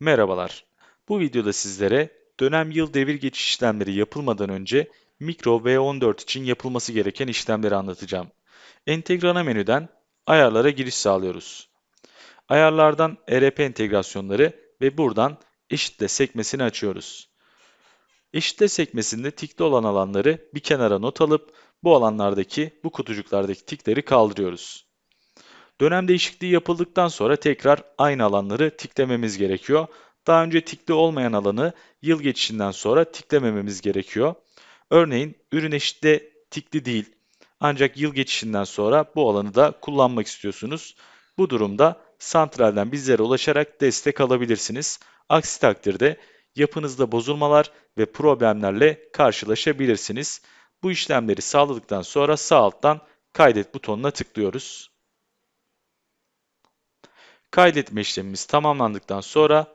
Merhabalar. Bu videoda sizlere dönem yıl devir geçiş işlemleri yapılmadan önce mikro V14 için yapılması gereken işlemleri anlatacağım. Entegre ana menüden ayarlara giriş sağlıyoruz. Ayarlardan ERP entegrasyonları ve buradan eşitle sekmesini açıyoruz. Eşitle sekmesinde tikli olan alanları bir kenara not alıp bu alanlardaki, bu kutucuklardaki tikleri kaldırıyoruz. Dönem değişikliği yapıldıktan sonra tekrar aynı alanları tiklememiz gerekiyor. Daha önce tikli olmayan alanı yıl geçişinden sonra tiklemememiz gerekiyor. Örneğin ürün eşitte tikli değil ancak yıl geçişinden sonra bu alanı da kullanmak istiyorsunuz. Bu durumda santralden bizlere ulaşarak destek alabilirsiniz. Aksi takdirde yapınızda bozulmalar ve problemlerle karşılaşabilirsiniz. Bu işlemleri sağladıktan sonra sağ alttan kaydet butonuna tıklıyoruz. Kaydetme işlemimiz tamamlandıktan sonra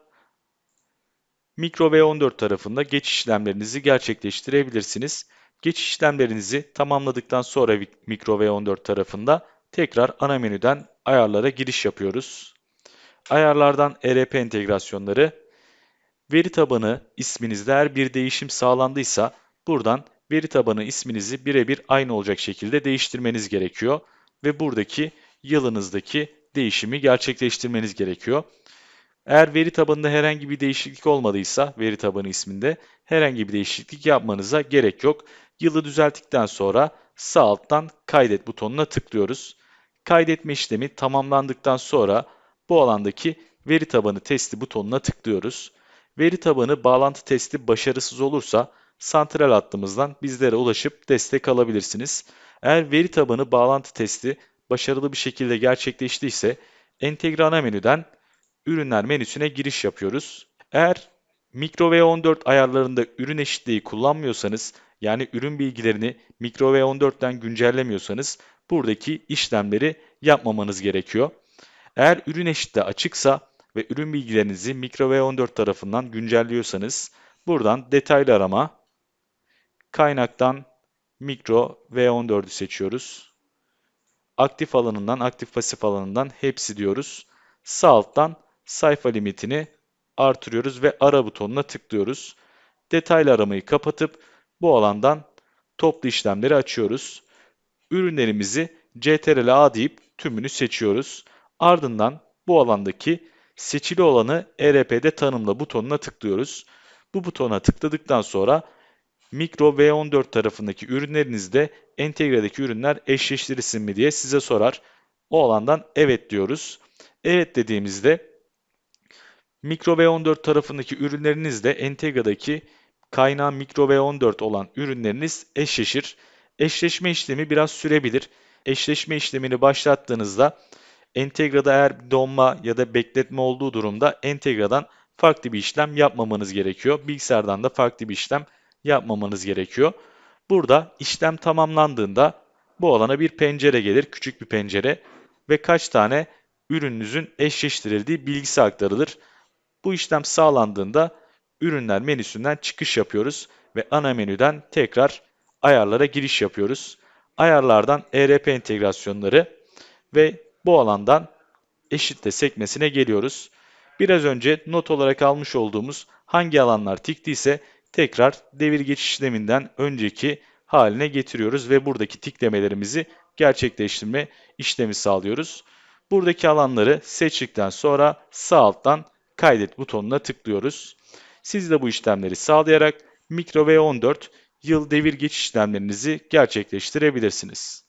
Mikro V14 tarafında geçiş işlemlerinizi gerçekleştirebilirsiniz. Geçiş işlemlerinizi tamamladıktan sonra Mikro V14 tarafında tekrar ana menüden ayarlara giriş yapıyoruz. Ayarlardan ERP entegrasyonları, veri tabanı isminizde eğer bir değişim sağlandıysa buradan veri tabanı isminizi birebir aynı olacak şekilde değiştirmeniz gerekiyor ve buradaki yılınızdaki değişimi gerçekleştirmeniz gerekiyor. Eğer veri tabanında herhangi bir değişiklik olmadıysa, veri tabanı isminde herhangi bir değişiklik yapmanıza gerek yok. Yılı düzelttikten sonra sağ alttan kaydet butonuna tıklıyoruz. Kaydetme işlemi tamamlandıktan sonra bu alandaki veri tabanı testi butonuna tıklıyoruz. Veri tabanı bağlantı testi başarısız olursa santral hattımızdan bizlere ulaşıp destek alabilirsiniz. Eğer veri tabanı bağlantı testi başarılı bir şekilde gerçekleştiyse entegre ana menüden ürünler menüsüne giriş yapıyoruz. Eğer Mikro V14 ayarlarında ürün eşitliği kullanmıyorsanız yani ürün bilgilerini Mikro V14'ten güncellemiyorsanız buradaki işlemleri yapmamanız gerekiyor. Eğer ürün eşitliği açıksa ve ürün bilgilerinizi Mikro V14 tarafından güncelliyorsanız buradan detaylı arama, kaynaktan Mikro V14'ü seçiyoruz. Aktif alanından, aktif pasif alanından hepsi diyoruz. Sağ alttan sayfa limitini artırıyoruz ve ara butonuna tıklıyoruz. Detaylı aramayı kapatıp bu alandan toplu işlemleri açıyoruz. Ürünlerimizi CTRL A deyip tümünü seçiyoruz. Ardından bu alandaki seçili olanı ERP'de tanımla butonuna tıklıyoruz. Bu butona tıkladıktan sonra Mikro V14 tarafındaki ürünlerinizde entegredeki ürünler eşleştirilsin mi diye size sorar. O alandan evet diyoruz. Evet dediğimizde Mikro V14 tarafındaki ürünlerinizle Entegra'daki kaynağı Mikro V14 olan ürünleriniz eşleşir. Eşleşme işlemi biraz sürebilir. Eşleşme işlemini başlattığınızda Entegra'da eğer donma ya da bekletme olduğu durumda Entegra'dan farklı bir işlem yapmamanız gerekiyor. Bilgisayardan da farklı bir işlem yapmamanız gerekiyor. Burada işlem tamamlandığında bu alana bir pencere gelir, küçük bir pencere ve kaç tane ürününüzün eşleştirildiği bilgisi aktarılır. Bu işlem sağlandığında ürünler menüsünden çıkış yapıyoruz ve ana menüden tekrar ayarlara giriş yapıyoruz. Ayarlardan ERP entegrasyonları ve bu alandan eşitle sekmesine geliyoruz. Biraz önce not olarak almış olduğumuz hangi alanlar tiktiyse tekrar devir geçiş işleminden önceki haline getiriyoruz ve buradaki tiklemelerimizi gerçekleştirme işlemi sağlıyoruz. Buradaki alanları seçtikten sonra sağ alttan kaydet butonuna tıklıyoruz. Siz de bu işlemleri sağlayarak Mikro V14 yıl devir geçiş işlemlerinizi gerçekleştirebilirsiniz.